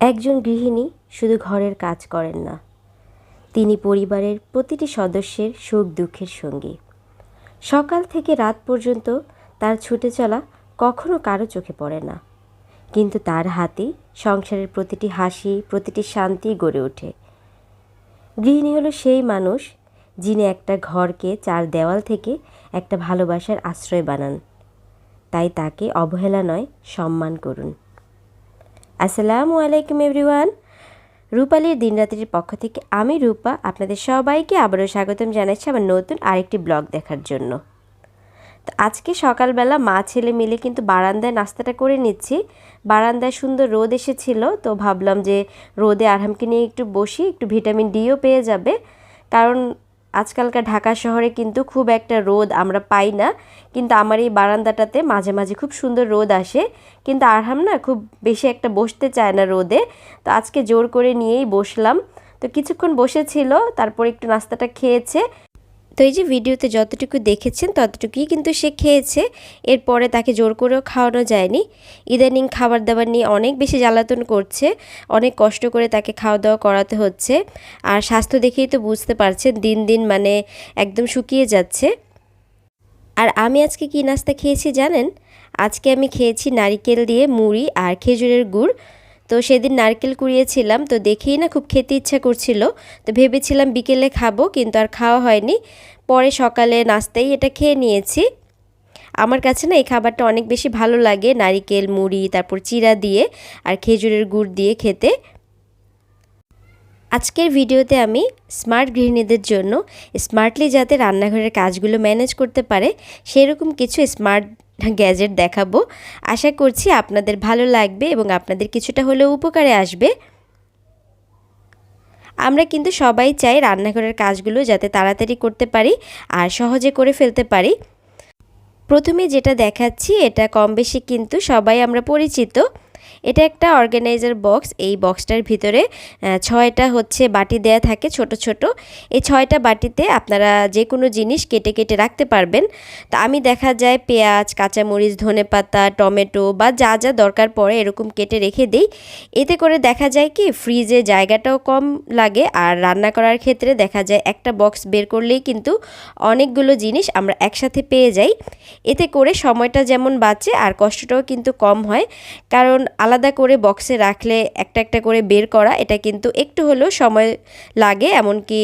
একজন গৃহিণী শুধু ঘরের কাজ করেন না, তিনি পরিবারের প্রতিটি সদস্যের সুখ দুঃখের সঙ্গী। সকাল থেকে রাত পর্যন্ত তার ছুটে চলা কখনো কারও চোখে পড়ে না, কিন্তু তার হাতেই সংসারের প্রতিটি হাসি, প্রতিটি শান্তি গড়ে ওঠে। গৃহিণী হলো সেই মানুষ যিনি একটা ঘরকে চার দেওয়াল থেকে একটা ভালোবাসার আশ্রয় বানান। তাই তাকে অবহেলা নয়, সম্মান করুন। আসসালামু আলাইকুম এভরিওয়ান। রূপালীর দিনরাত্রির পক্ষ থেকে আমি রূপা আপনাদের সবাইকে আবারও স্বাগতম জানাচ্ছি আমার নতুন আরেকটি ব্লগ দেখার জন্য। তো আজকে সকালবেলা মা ছেলে মিলে কিন্তু বারান্দায় নাস্তাটা করে নিচ্ছি। বারান্দায় সুন্দর রোদ এসেছিল, তো ভাবলাম যে রোদে আরহামকে নিয়ে একটু বসি, একটু ভিটামিন ডিও পেয়ে যাবে। কারণ আজকালকার ঢাকা শহরে কিন্তু খুব একটা রোদ আমরা পাই না। কিন্তু আমার এই বারান্দাটাতে মাঝে মাঝে খুব সুন্দর রোদ আসে। কিন্তু আরহাম না খুব বেশি একটা বসতে চায় না রোদে। তো আজকে জোর করে নিয়েই বসলাম। তো কিছুক্ষণ বসেছিল, তারপর একটু নাস্তাটা খেয়েছে। তো এই যে ভিডিওতে যতটুকু দেখেছেন ততটুকুই কিন্তু সে খেয়েছে। এরপরে তাকে জোর করেও খাওয়ানো যায়নি। ইদানিং খাবার দাবার নিয়ে অনেক বেশি জ্বালাতন করছে। অনেক কষ্ট করে তাকে খাওয়া দাওয়া করাতে হচ্ছে। আর স্বাস্থ্য দেখেই তো বুঝতে পারছেন দিন দিন মানে একদম শুকিয়ে যাচ্ছে। আর আমি আজকে কী নাস্তা খেয়েছি জানেন? আজকে আমি খেয়েছি নারিকেল দিয়ে মুড়ি আর খেজুরের গুড়। তো সেদিন নারকেল কুড়িয়েছিলাম, তো দেখেই না খুব খেতে ইচ্ছা করছিল। তো ভেবেছিলাম বিকেলে খাব, কিন্তু আর খাওয়া হয়নি। পরে সকালে নাস্তাই এটা খেয়ে নিয়েছি। আমার কাছে না এই খাবারটা অনেক বেশি ভালো লাগে, নারিকেল, মুড়ি, তারপর চিরা দিয়ে আর খেজুরের গুড় দিয়ে খেতে। আজকের ভিডিওতে আমি স্মার্ট গৃহিণীদের জন্য স্মার্টলি যাতে রান্নাঘরের কাজগুলো ম্যানেজ করতে পারে, সেরকম কিছু স্মার্ট গ্যাজেট দেখাবো। আশা করছি আপনাদের ভালো লাগবে এবং আপনাদের কিছুটা হলেও উপকারে আসবে। আমরা কিন্তু সবাই চাই রান্নাঘরের কাজগুলো যাতে তাড়াতাড়ি করতে পারি আর সহজে করে ফেলতে পারি। প্রথমে যেটা দেখাচ্ছি, এটা কম বেশি কিন্তু সবাই আমরা পরিচিত। এটা একটা অর্গানাইজার বক্স এই বক্সটার ভিতরে ছয়টা হচ্ছে বাটি দেয়া থাকে ছোট ছোট। এই ছয়টা বাটিতে আপনারা যে কোনো জিনিস কেটে কেটে রাখতে পারবেন। তো আমি দেখা যায় পেঁয়াজ, কাঁচামরিচ ধনে পাতা টমেটো বা যা যা দরকার পড়ে এরকম কেটে রেখে দিই। এতে করে দেখা যায় কি ফ্রিজে জায়গাটাও কম লাগে আর রান্না করার ক্ষেত্রে দেখা যায় একটা বক্স বের করলেই কিন্তু অনেকগুলো জিনিস আমরা একসাথে পেয়ে যাই। এতে করে সময়টা যেমন বাঁচে আর কষ্টটাও কিন্তু কম হয়। কারণ আলাদা করে বক্সে রাখলে একটা একটা করে বের করা, এটা কিন্তু একটু হলেও সময় লাগে, এমনকি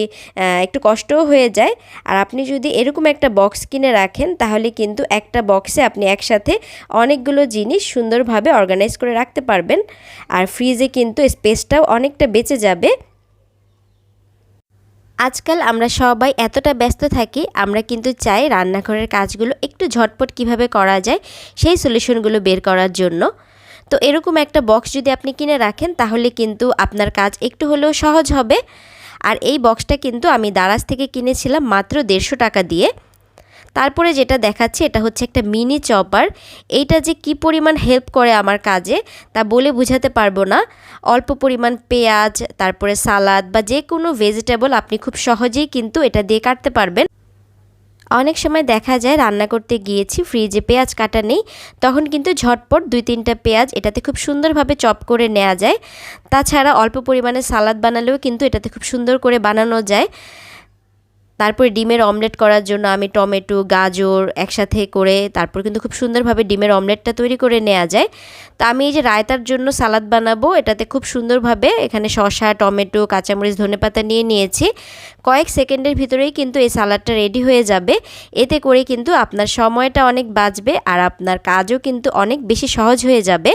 একটু কষ্টও হয়ে যায়। আর আপনি যদি এরকম একটা বক্স কিনে রাখেন, তাহলে কিন্তু একটা বক্সে আপনি একসাথে অনেকগুলো জিনিস সুন্দরভাবে অর্গানাইজ করে রাখতে পারবেন। আর ফ্রিজে কিন্তু স্পেসটাও অনেকটা বেঁচে যাবে। আজকাল আমরা সবাই এতটা ব্যস্ত থাকি, আমরা কিন্তু চাই রান্নাঘরের কাজগুলো একটু ঝটপট কীভাবে করা যায়, সেই সলিউশনগুলো বের করার জন্য। তো এরকম একটা বক্স যদি আপনি কিনে রাখেন, তাহলে কিন্তু আপনার কাজ একটু হলেও সহজ হবে। আর এই বক্সটা কিন্তু আমি দারাজ থেকে কিনেছিলাম মাত্র দেড়শো টাকা দিয়ে। তারপরে যেটা দেখাচ্ছে, এটা হচ্ছে একটা মিনি চপার এইটা যে কি পরিমাণ হেল্প করে আমার কাজে, তা বলে বুঝাতে পারব না। অল্প পরিমাণ পেঁয়াজ, তারপরে সালাদ বা যে কোনো ভেজিটেবল আপনি খুব সহজেই কিন্তু এটা দিয়ে কাটতে পারবেন। অনেক সময় দেখা যায় রান্না করতে গিয়েছি ফ্রিজে পেঁয়াজ কাটা নেই, তখন কিন্তু ঝটপট দুই তিনটা পেঁয়াজ এটাতে খুব সুন্দরভাবে চপ করে নেওয়া যায়। তাছাড়া অল্প পরিমাণে সালাদ বানালেও কিন্তু এটাতে খুব সুন্দর করে বানানো যায়। তারপরে ডিমের অমলেট করার জন্য আমি টমেটো, গাজর একসাথে করে তারপর কিন্তু খুব সুন্দরভাবে ডিমের অমলেটটা তৈরি করে নেওয়া যায়। তো আমি এই যে রায়তার জন্য সালাদ বানাবো, এটাতে খুব সুন্দরভাবে এখানে শশা টমেটো, কাঁচামরিচ, ধনেপাতা নিয়ে নিয়েছি। কয়েক সেকেন্ডের ভিতরেই কিন্তু এই সালাদটা রেডি হয়ে যাবে। এতে করে কিন্তু আপনার সময়টা অনেক বাঁচবে আর আপনার কাজও কিন্তু অনেক বেশি সহজ হয়ে যাবে।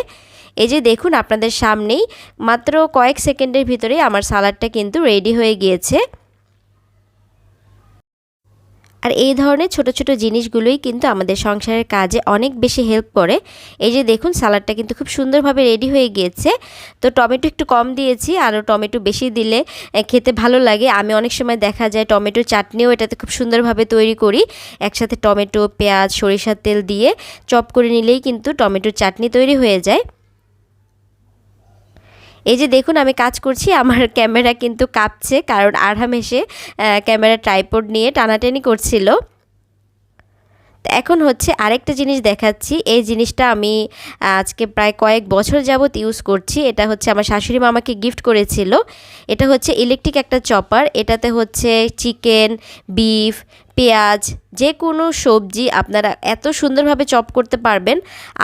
এই যে দেখুন আপনাদের সামনেই মাত্র কয়েক সেকেন্ডের ভিতরেই আমার সালাদটা কিন্তু রেডি হয়ে গিয়েছে। আর এই ধরনের ছোট ছোট জিনিসগুলোই কিন্তু আমাদের সংসারের কাজে অনেক বেশি হেল্প করে। এই যে দেখুন, সালাডটা কিন্তু খুব সুন্দরভাবে রেডি হয়ে গিয়েছে। তো টমেটো একটু কম দিয়েছি, আরও টমেটো বেশি দিলে খেতে ভালো লাগে। আমি অনেক সময় দেখা যায় টমেটো চাটনিও এটাতে খুব সুন্দরভাবে তৈরি করি। একসাথে টমেটো, পেঁয়াজ, সরিষার তেল দিয়ে চপ করে নিলেই কিন্তু টমেটোর চাটনি তৈরি হয়ে যায়। এই যে দেখুন, আমি কাজ করছি, আমার ক্যামেরা কিন্তু কাঁপছে, কারণ আরহাম এসে ক্যামেরা ট্রাইপোড নিয়ে টানাটানি করছিল। এখন হচ্ছে আরেকটা জিনিস দেখাচ্ছি। এই জিনিসটা আমি আজকে প্রায় কয়েক বছর যাবৎ ইউজ করছি। এটা হচ্ছে আমার শাশুড়ি মামাকে গিফট করেছিল। এটা হচ্ছে ইলেকট্রিক একটা চপার। এটাতে হচ্ছে চিকেন, বিফ পেঁয়াজ যে কোনো সবজি আপনারা এত সুন্দরভাবে চপ করতে পারবেন।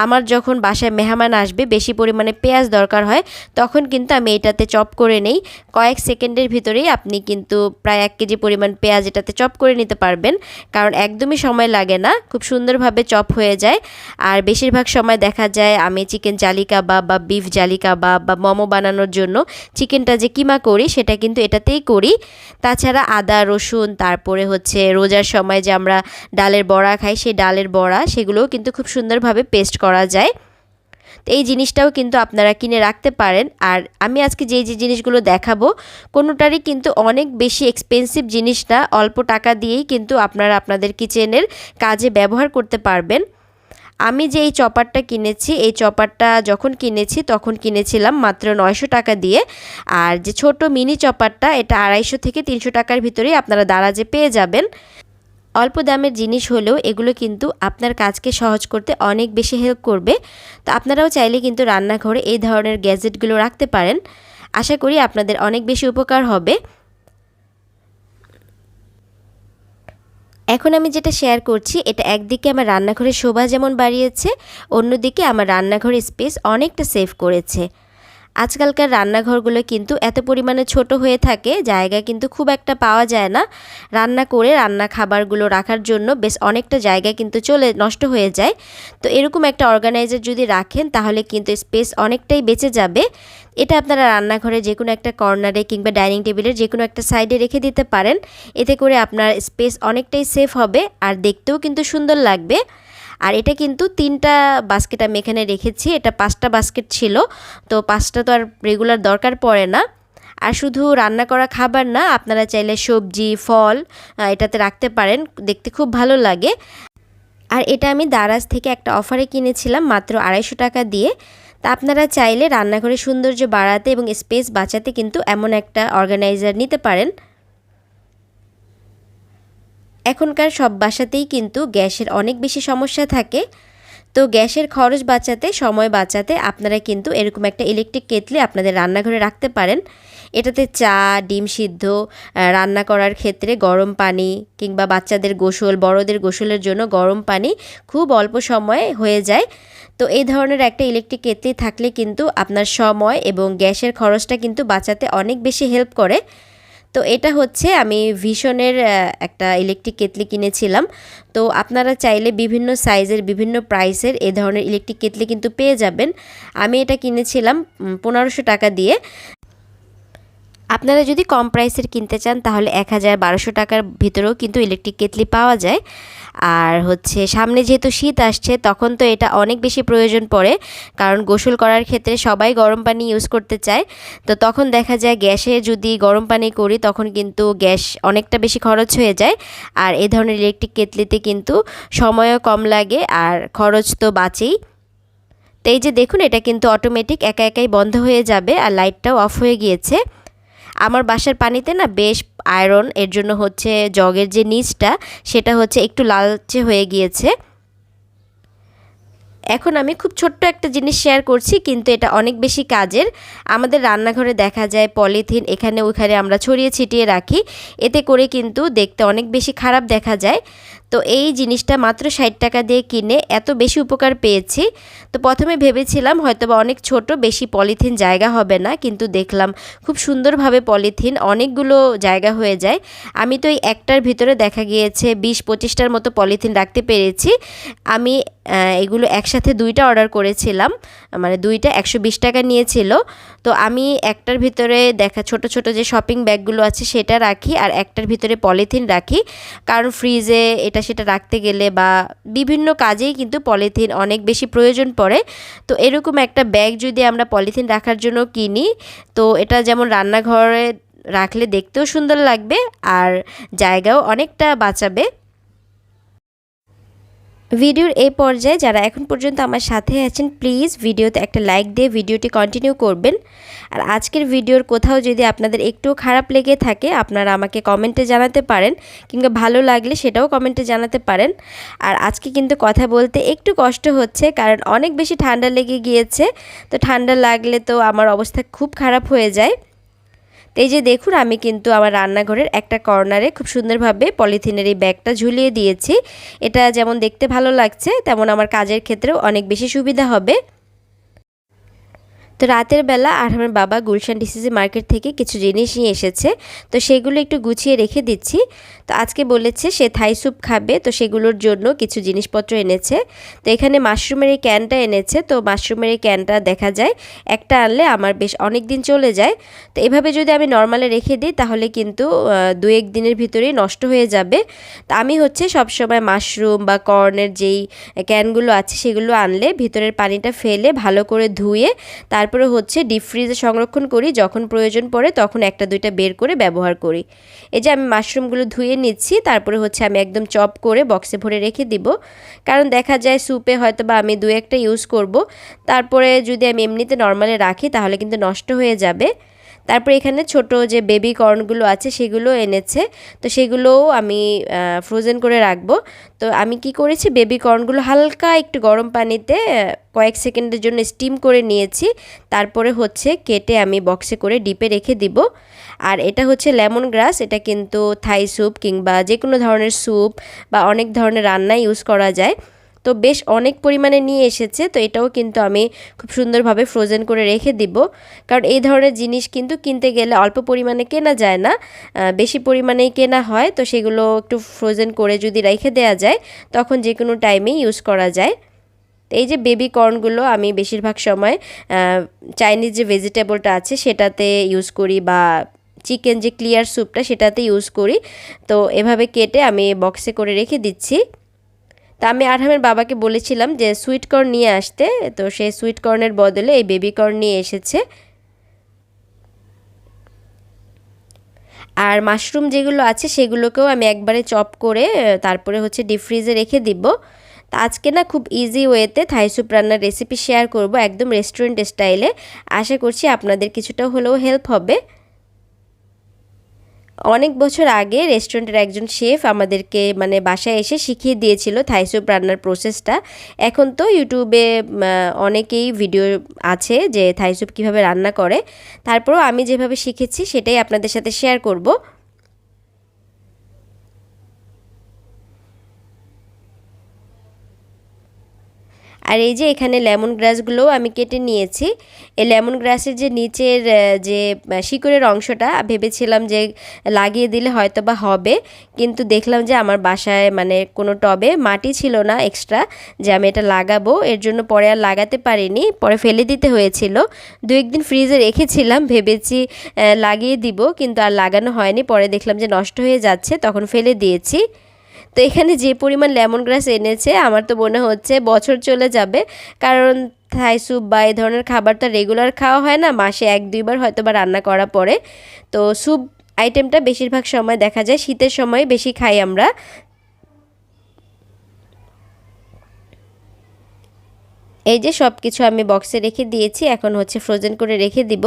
আমার যখন বাসায় মেহমান আসবে, বেশি পরিমাণে পেঁয়াজ দরকার হয়, তখন কিন্তু আমি এটাতে চপ করে নেই। কয়েক সেকেন্ডের ভিতরেই আপনি কিন্তু প্রায় এক কেজি পরিমাণ পেঁয়াজ এটাতে চপ করে নিতে পারবেন। কারণ একদমই সময় লাগে না, খুব সুন্দরভাবে চপ হয়ে যায়। আর বেশিরভাগ সময় দেখা যায় আমি চিকেন জালি কাবাব বা বিফ জালি কাবাব বা মোমো বানানোর জন্য চিকেনটা যে কিমা করি, সেটা কিন্তু এটাতেই করি। তাছাড়া আদা, রসুন, তারপরে হচ্ছে রোজার সময় যে আমরা ডালের বড়া খাই, সেই ডালের বড়া সেগুলোও কিন্তু খুব সুন্দরভাবে পেস্ট করা যায়। তো এই জিনিসটাও কিন্তু আপনারা কিনে রাখতে পারেন। আর আমি আজকে যেই যে জিনিসগুলো দেখাবো, কোনোটারই কিন্তু অনেক বেশি এক্সপেন্সিভ জিনিস না, অল্প টাকা দিয়েই কিন্তু আপনারা আপনাদের কিচেনের কাজে ব্যবহার করতে পারবেন। আমি যে এই চপারটা কিনেছি, এই চপারটা যখন কিনেছি তখন কিনেছিলাম মাত্র নয়শো টাকা দিয়ে। আর যে ছোট মিনি চপারটা, এটা আড়াইশো থেকে তিনশো টাকার ভিতরেই আপনারা দারাজে পেয়ে যাবেন। অল্প দামের জিনিস হলেও এগুলো কিন্তু আপনার কাজকে সহজ করতে অনেক বেশি হেল্প করবে। তো আপনারাও চাইলে কিন্তু রান্নাঘরে এই ধরনের গ্যাজেটগুলো রাখতে পারেন। আশা করি আপনাদের অনেক বেশি উপকার হবে। এখন আমি যেটা শেয়ার করছি, এটা একদিকে আমার রান্নাঘরের শোভা যেমন বাড়িয়েছে, অন্যদিকে আমার রান্নাঘরের স্পেস অনেকটা সেভ করেছে। আজকালকার রান্নাঘরগুলো কিন্তু এত পরিমাণে ছোট হয়ে থাকে, জায়গা কিন্তু খুব একটা পাওয়া যায় না। রান্না করে রান্না খাবারগুলো রাখার জন্য বেশ অনেকটা জায়গা কিন্তু চলে, নষ্ট হয়ে যায়। তো এরকম একটা অর্গানাইজার যদি রাখেন, তাহলে কিন্তু স্পেস অনেকটাই বেঁচে যাবে। এটা আপনারা রান্নাঘরে যে কোনো একটা কর্নারে কিংবা ডাইনিং টেবিলের যে কোনো একটা সাইডে রেখে দিতে পারেন। এতে করে আপনার স্পেস অনেকটাই সেফ হবে, আর দেখতেও কিন্তু সুন্দর লাগবে। আর এটা কিন্তু তিনটা বাস্কেট আমি এখানে রেখেছি, এটা পাঁচটা বাস্কেট ছিল, তো পাঁচটা তো আর রেগুলার দরকার পড়ে না। আর শুধু রান্না করা খাবার না, আপনারা চাইলে সবজি, ফল এটাতে রাখতে পারেন, দেখতে খুব ভালো লাগে। আর এটা আমি দারাজ থেকে একটা অফারে কিনেছিলাম, মাত্র আড়াইশো টাকা দিয়ে। তা আপনারা চাইলে রান্নাঘরে সৌন্দর্য বাড়াতে এবং স্পেস বাঁচাতে কিন্তু এমন একটা অর্গানাইজার নিতে পারেন। এখনকার সব বাসাতেই কিন্তু গ্যাসের অনেক বেশি সমস্যা থাকে। তো গ্যাসের খরচ বাঁচাতে, সময় বাঁচাতে আপনারা কিন্তু এরকম একটা ইলেকট্রিক কেতলি আপনাদের রান্নাঘরে রাখতে পারেন। এটাতে চা, ডিম সিদ্ধ রান্না করার ক্ষেত্রে গরম পানি কিংবা বাচ্চাদের গোসল, বড়দের গোসলের জন্য গরম পানি খুব অল্প সময়ে হয়ে যায়। তো এই ধরনের একটা ইলেকট্রিক কেতলি থাকলে কিন্তু আপনার সময় এবং গ্যাসের খরচটা কিন্তু বাঁচাতে অনেক বেশি হেল্প করে। তো এটা হচ্ছে আমি ভীষণের একটা ইলেকট্রিক কেতলি কিনেছিলাম। তো আপনারা চাইলে বিভিন্ন সাইজের বিভিন্ন প্রাইসের এ ধরনের ইলেকট্রিক কেতলি কিন্তু পেয়ে যাবেন। আমি এটা কিনেছিলাম পনেরোশো টাকা দিয়ে। আপনারা যদি কম প্রাইসের কিনতে চান, তাহলে এক হাজার বারোশো টাকার ভিতরেও কিন্তু ইলেকট্রিক কেতলি পাওয়া যায়। আর হচ্ছে, সামনে যেহেতু শীত আসছে, তখন তো এটা অনেক বেশি প্রয়োজন পড়ে। কারণ গোসল করার ক্ষেত্রে সবাই গরম পানি ইউজ করতে চায়। তো তখন দেখা যায় গ্যাসে যদি গরম পানি করি, তখন কিন্তু গ্যাস অনেকটা বেশি খরচ হয়ে যায়। আর এ ধরনের ইলেকট্রিক কেতলিতে কিন্তু সময়ও কম লাগে, আর খরচ তো বাঁচেই। তো এই যে দেখুন, এটা কিন্তু অটোমেটিক একা একাই বন্ধ হয়ে যাবে, আর লাইটটাও অফ হয়ে গিয়েছে। আমার বাসার পানিতে না বেশ আয়রন এর জন্য হচ্ছে জগের যে নিচটা, সেটা হচ্ছে একটু লালচে হয়ে গিয়েছে। এখন আমি খুব ছোট্ট একটা জিনিস শেয়ার করছি, কিন্তু এটা অনেক বেশি কাজের। আমাদের রান্নাঘরে দেখা যায় পলিথিন, এখানে ওইখানে আমরা ছড়িয়ে ছিটিয়ে রাখি। এতে করে কিন্তু দেখতে অনেক বেশি খারাপ দেখা যায়। তো এই জিনিসটা মাত্র ষাট টাকা দিয়ে কিনে এত বেশি উপকার পেয়েছি। তো প্রথমে ভেবেছিলাম হয়তো বা অনেক ছোট, বেশি পলিথিন জায়গা হবে না, কিন্তু দেখলাম খুব সুন্দরভাবে পলিথিন অনেকগুলো জায়গা হয়ে যায়। আমি তো এই একটার ভিতরে দেখা গিয়েছে বিশ পঁচিশটার মতো পলিথিন রাখতে পেরেছি। আমি এগুলো একসাথে দুইটা অর্ডার করেছিলাম মানে দুইটা একশো বিশ টাকা নিয়েছিল। তো আমি একটার ভিতরে দেখা, ছোট ছোট যে শপিং ব্যাগগুলো আছে সেটা রাখি আর একটার ভিতরে পলিথিন রাখি। কারণ ফ্রিজে এটা সেটা রাখতে গেলে বা বিভিন্ন কাজেই কিন্তু পলিথিন অনেক বেশি প্রয়োজন পড়ে। তো এরকম একটা ব্যাগ যদি আমরা পলিথিন রাখার জন্য কিনি, তো এটা যেমন রান্নাঘরে রাখলে দেখতেও সুন্দর লাগবে আর জায়গাও অনেকটা বাঁচাবে। ভিডিওর এই পর্যায়ে যারা এখন পর্যন্ত আমার সাথে আছেন প্লিজ ভিডিওতে একটা লাইক দিয়ে ভিডিওটি কন্টিনিউ করবেন। আর আজকের ভিডিওর কোথাও যদি আপনাদের একটু খারাপ লেগে থাকে, আপনারা আমাকে কমেন্টে জানাতে পারেন, কিংবা ভালো লাগলে সেটাও কমেন্টে জানাতে পারেন। আর আজকে কিন্তু কথা বলতে একটু কষ্ট হচ্ছে, কারণ অনেক বেশি ঠান্ডা লেগে গিয়েছে। তো ঠান্ডা লাগলে তো আমার অবস্থা খুব খারাপ হয়ে যায়। তো এই যে দেখুন, আমি কিন্তু আমার রান্নাঘরের একটা কর্নারে খুব সুন্দরভাবে পলিথিনের এই ব্যাগটা ঝুলিয়ে দিয়েছি। এটা যেমন দেখতে ভালো লাগছে, তেমন আমার কাজের ক্ষেত্রেও অনেক বেশি সুবিধা হবে। তো রাতের বেলা আর আমার বাবা গুলশান ডিসিসি মার্কেট থেকে কিছু জিনিস নিয়ে এসেছে, তো সেগুলো একটু গুছিয়ে রেখে দিচ্ছি। তো আজকে বলেছে সে থাই স্যুপ খাবে, তো সেগুলোর জন্য কিছু জিনিসপত্র এনেছে। তো এখানে মাশরুমের এই ক্যানটা এনেছে, তো মাশরুমের এই ক্যানটা দেখা যায়, একটা আনলে আমার বেশ অনেক দিন চলে যায়। তো এভাবে যদি আমি নর্মালে রেখে দিই, তাহলে কিন্তু দু এক দিনের ভিতরেই নষ্ট হয়ে যাবে। তো আমি হচ্ছে সবসময় মাশরুম বা কর্নের যেই ক্যানগুলো আছে, সেগুলো আনলে ভিতরের পানিটা ফেলে ভালো করে ধুয়ে, তারপর তারপরে হচ্ছে ডিপ ফ্রিজে সংরক্ষণ করি, যখন প্রয়োজন পড়ে তখন একটা দুইটা বের করে ব্যবহার করি। এই যে আমি মাশরুমগুলো ধুয়ে নিচ্ছি, তারপরে হচ্ছে আমি একদম চপ করে বক্সে ভরে রেখে দিব। কারণ দেখা যায় স্যুপে হয়তো বা আমি দু একটা ইউজ করব। তারপরে যদি আমি এমনিতে নর্মালে রাখি, তাহলে কিন্তু নষ্ট হয়ে যাবে। তারপর এখানে ছোট যে বেবি কর্নগুলো আছে সেগুলো এনেছে। তো সেগুলোও আমি ফ্রোজেন করে রাখব। তো আমি কি করেছি বেবি কর্নগুলো হালকা একটু গরম পানিতে কয়েক সেকেন্ডের জন্য স্টিম করে নিয়েছি। তারপরে হচ্ছে কেটে আমি বক্সে করে ডিপে রেখে দিব। আর এটা হচ্ছে লেমন গ্রাস এটা কিন্তু থাই স্যুপ কিংবা যে কোনো ধরনের স্যুপ বা অনেক ধরনের রান্নায় ইউজ করা যায়। তো বেশ অনেক পরিমাণে নিয়ে এসেছে, তো এটাও কিন্তু আমি খুব সুন্দরভাবে ফ্রোজেন করে রেখে দিব। কারণ এই ধরনের জিনিস কিন্তু কিনতে গেলে অল্প পরিমাণে কেনা যায় না বেশি পরিমাণেই কেনা হয়, তো সেগুলো একটু ফ্রোজেন করে যদি রেখে দেওয়া যায়, তখন যে কোনো টাইমেই ইউজ করা যায়। এই যে বেবি কর্নগুলো আমি বেশিরভাগ সময় চাইনিজ যে ভেজিটেবলটা আছে সেটাতে ইউজ করি বা চিকেন যে ক্লিয়ার স্যুপটা সেটাতে ইউজ করি। তো এভাবে কেটে আমি বক্সে করে রেখে দিচ্ছি। তা আমি আরহামের বাবাকে বলেছিলাম যে সুইট কর্ন নিয়ে আসতে। তো সেই সুইট কর্নের বদলে এই বেবি কর্ন নিয়ে এসেছে। আর মাশরুম যেগুলো আছে সেগুলোকেও আমি একবারে চপ করে তারপরে হচ্ছে ডিপ ফ্রিজে রেখে দিব। তা আজকে না খুব ইজি ওয়েতে থাই স্যুপ রান্নার রেসিপি শেয়ার করব একদম রেস্টুরেন্ট স্টাইলে আশা করছি আপনাদের কিছুটা হলেও হেল্প হবে। অনেক বছর আগে রেস্টুরেন্টের একজন শেফ আমাদেরকে মানে বাসায় এসে শিখিয়ে দিয়েছিল থাই স্যুপ রান্নার প্রসেসটা। এখন তো ইউটিউবে অনেকেই ভিডিও আছে যে থাই স্যুপ কীভাবে রান্না করে। তারপরেও আমি যেভাবে শিখেছি সেটাই আপনাদের সাথে শেয়ার করব। আর এই যে এখানে লেমন গ্রাসগুলোও আমি কেটে নিয়েছি। এই লেমন গ্রাসের যে নিচের যে শিকড়ের অংশটা, ভেবেছিলাম যে লাগিয়ে দিলে হয়তো বা হবে, কিন্তু দেখলাম যে আমার বাসায় মানে কোনো টবে মাটি ছিল না এক্সট্রা যে আমি এটা লাগাবো। এর জন্য পরে আর লাগাতে পারিনি, পরে ফেলে দিতে হয়েছিল। দু একদিন ফ্রিজে রেখেছিলাম, ভেবেছি লাগিয়ে দিব, কিন্তু আর লাগানো হয়নি। পরে দেখলাম যে নষ্ট হয়ে যাচ্ছে, তখন ফেলে দিয়েছি। তো এখানে যে পরিমাণ লেমন গ্রাস এনেছে, আমার তো মনে হচ্ছে বছর চলে যাবে। কারণ থাই স্যুপ বা এই ধরনের খাবার তো রেগুলার খাওয়া হয় না, মাসে এক, দুইবার হয়তো বা রান্না করা পরে তো স্যুপ আইটেমটা বেশিরভাগ সময় দেখা যায়, শীতের সময় বেশি খাই আমরা। এই যে সব কিছু আমি বক্সে রেখে দিয়েছি, এখন হচ্ছে ফ্রোজেন করে রেখে দিব।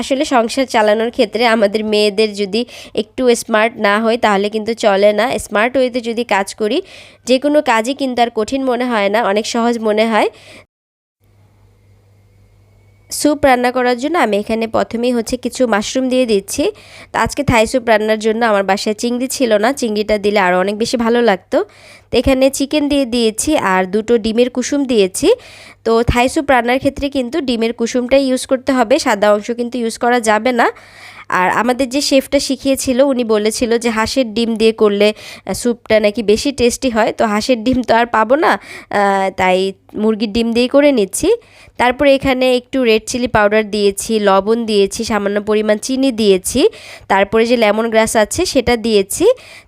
আসলে সংসার চালানোর ক্ষেত্রে আমাদের মেয়েদের যদি একটু স্মার্ট না হয়, তাহলে কিন্তু চলে না। স্মার্ট ওয়েতে যদি কাজ করি যে কোনো কাজই কিন্তু আর কঠিন মনে হয় না, অনেক সহজ মনে হয়। স্যুপ রান্না করার জন্য আমি এখানে প্রথমেই হচ্ছে কিছু মাশরুম দিয়ে দিচ্ছি। তো আজকে থাই স্যুপ রান্নার জন্য আমার বাসায় চিংড়ি ছিল না, চিংড়িটা দিলে আরও অনেক বেশি ভালো লাগতো। তো এখানে চিকেন দিয়ে দিয়েছি আর দুটো ডিমের কুসুম দিয়েছি। তো থাই স্যুপ রান্নার ক্ষেত্রে কিন্তু ডিমের কুসুমটাই ইউজ করতে হবে, সাদা অংশ কিন্তু ইউজ করা যাবে না। আর আমাদের যে শেফটা শিখিয়েছিল, উনি বলেছিল যে হাঁসের ডিম দিয়ে করলে স্যুপটা নাকি বেশি টেস্টি হয়। তো হাঁসের ডিম তো আর পাবো না তাই মুরগির ডিম দিয়েই করে নিচ্ছি। তারপরে এখানে একটু রেড চিলি পাউডার দিয়েছি, লবণ দিয়েছি, সামান্য পরিমাণ চিনি দিয়েছি। তারপরে যে লেমন গ্রাস আছে, সেটা দিয়েছি।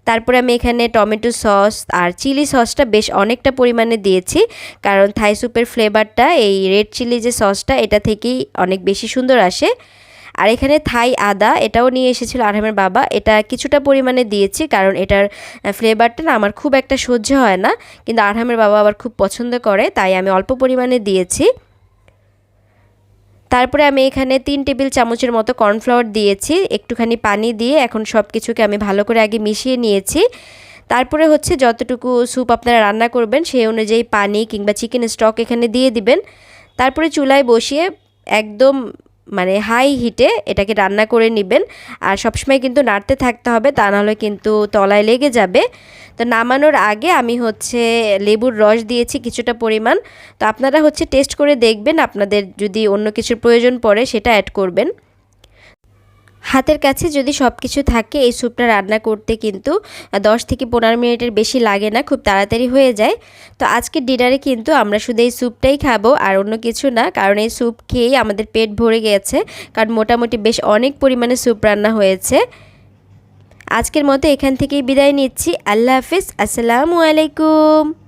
তারপরে আমি এখানে টমেটো সস আর চিলি সসটা বেশ অনেকটা পরিমাণে দিয়েছি, কারণ থাই স্যুপের ফ্লেভারটা এই রেড চিলি যে সসটা, এটা থেকেই অনেক বেশি সুন্দর আসে। আর এখানে থাই আদা, এটাও নিয়ে এসেছিল আরহামের বাবা। এটা কিছুটা পরিমাণে দিয়েছি কারণ এটার ফ্লেভারটা না আমার খুব একটা সহ্য হয় না। কিন্তু আরহামের বাবা আবার খুব পছন্দ করে, তাই আমি অল্প পরিমাণে দিয়েছি। তারপরে আমি এখানে তিন টেবিল চামচের মতো কর্নফ্লাওয়ার দিয়েছি, একটুখানি পানি দিয়ে এখন সব কিছুকে আমি ভালো করে আগে মিশিয়ে নিয়েছি। তারপরে হচ্ছে যতটুকু স্যুপ আপনারা রান্না করবেন সেই অনুযায়ী পানি কিংবা চিকেন স্টক এখানে দিয়ে দিবেন। তারপরে চুলায় বসিয়ে একদম মানে হাই হিটে এটাকে রান্না করে নেবেন। আর সবসময় কিন্তু নাড়তে থাকতে হবে, তা নাহলে কিন্তু তলায় লেগে যাবে। তো নামানোর আগে আমি হচ্ছে লেবুর রস দিয়েছি কিছুটা পরিমাণ। তো আপনারা হচ্ছে টেস্ট করে দেখবেন, আপনাদের যদি অন্য কিছুর প্রয়োজন পড়ে সেটা অ্যাড করবেন। হাতের কাছে যদি সব কিছু থাকে, এই স্যুপটা রান্না করতে কিন্তু দশ থেকে পনেরো মিনিটের বেশি লাগে না, খুব তাড়াতাড়ি হয়ে যায়। তো আজকের ডিনারে কিন্তু আমরা শুধু এই স্যুপটাই খাব, আর অন্য কিছু না, কারণ এই স্যুপ খেয়েই আমাদের পেট ভরে গেছে, কারণ মোটামুটি বেশ অনেক পরিমাণে স্যুপ রান্না হয়েছে। আজকের মতো এখান থেকেই বিদায় নিচ্ছি। আল্লাহ হাফিজ। আসসালামু আলাইকুম।